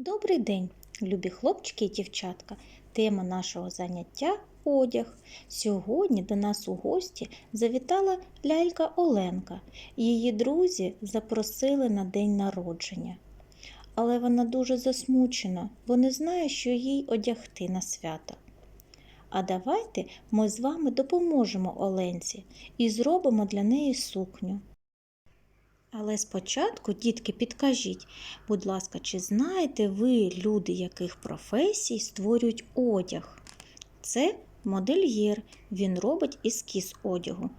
Добрий день, любі хлопчики і дівчатка. Тема нашого заняття одяг. Сьогодні до нас у гості завітала лялька Оленка. Її друзі запросили на день народження. Але вона дуже засмучена, бо не знає, що їй одягти на свято. А давайте ми з вами допоможемо Оленці і зробимо для неї сукню. Але спочатку, дітки, підкажіть, будь ласка, чи знаєте ви люди, яких професій створюють одяг? Це модельєр, він робить ескіз одягу.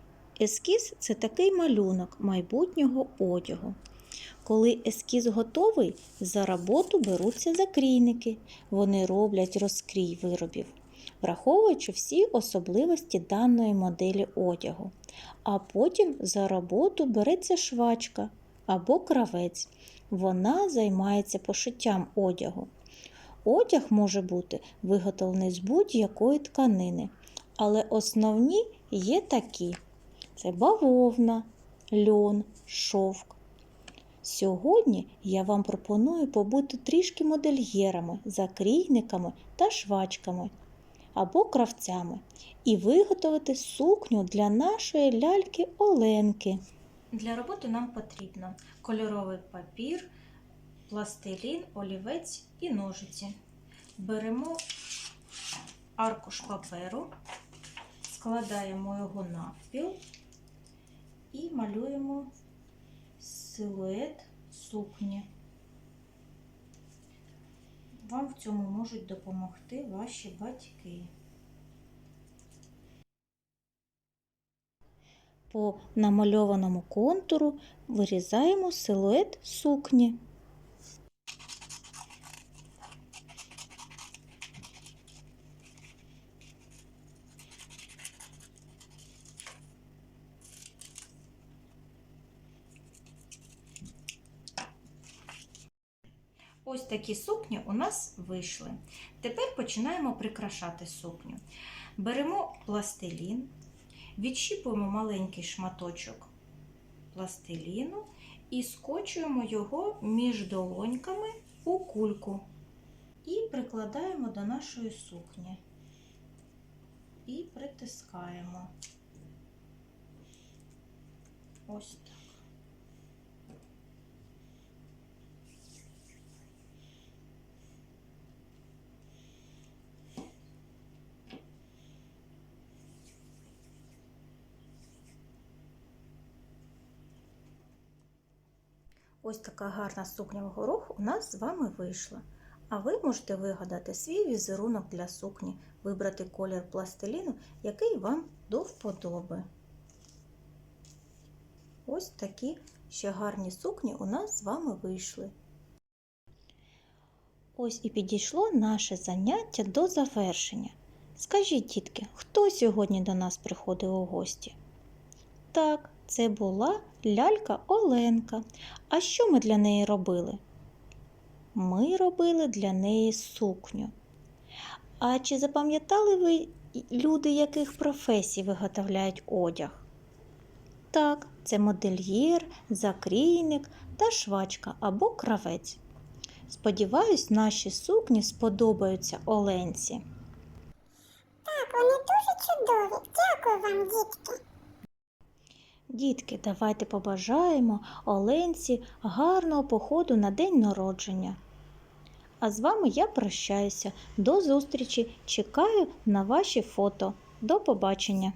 Ескіз це такий малюнок майбутнього одягу. Коли ескіз готовий, за роботу беруться закрійники. Вони роблять розкрій виробів, враховуючи всі особливості даної моделі одягу. А потім за роботу береться швачка або кравець. Вона займається пошиттям одягу. Одяг може бути виготовлений з будь-якої тканини, але основні є такі: це бавовна, льон, шовк. Сьогодні я вам пропоную побути трішки модельєрами, закрійниками та швачками або кравцями і виготовити сукню для нашої ляльки Оленки. Для роботи нам потрібно кольоровий папір, пластилін, олівець і ножиці. Беремо аркуш паперу, складаємо його навпіл і малюємо силует сукні. Вам в цьому можуть допомогти ваші батьки. По намальованому контуру вирізаємо силует сукні. Ось такі сукні у нас вийшли. Тепер починаємо прикрашати сукню. Беремо пластилін, відщіпуємо маленький шматочок пластиліну і скочуємо його між долоньками у кульку і прикладаємо до нашої сукні і притискаємо. Ось так. Ось така гарна сукня в горох у нас з вами вийшла. А ви можете вигадати свій візерунок для сукні, вибрати колір пластиліну, який вам до вподоби. Ось такі ще гарні сукні у нас з вами вийшли. Ось і підійшло наше заняття до завершення. Скажіть, дітки, хто сьогодні до нас приходив у гості? Так, це була лялька Оленка. А що ми для неї робили? Ми робили для неї сукню. А чи запам'ятали ви люди, яких професій виготовляють одяг? Так, це модельєр, закрійник та швачка або кравець. Сподіваюсь, наші сукні сподобаються Оленці. Так, вони дуже чудові. Дякую вам, дітки. Дітки, давайте побажаємо Оленці гарного походу на день народження. А з вами я прощаюся. До зустрічі. Чекаю на ваші фото. До побачення!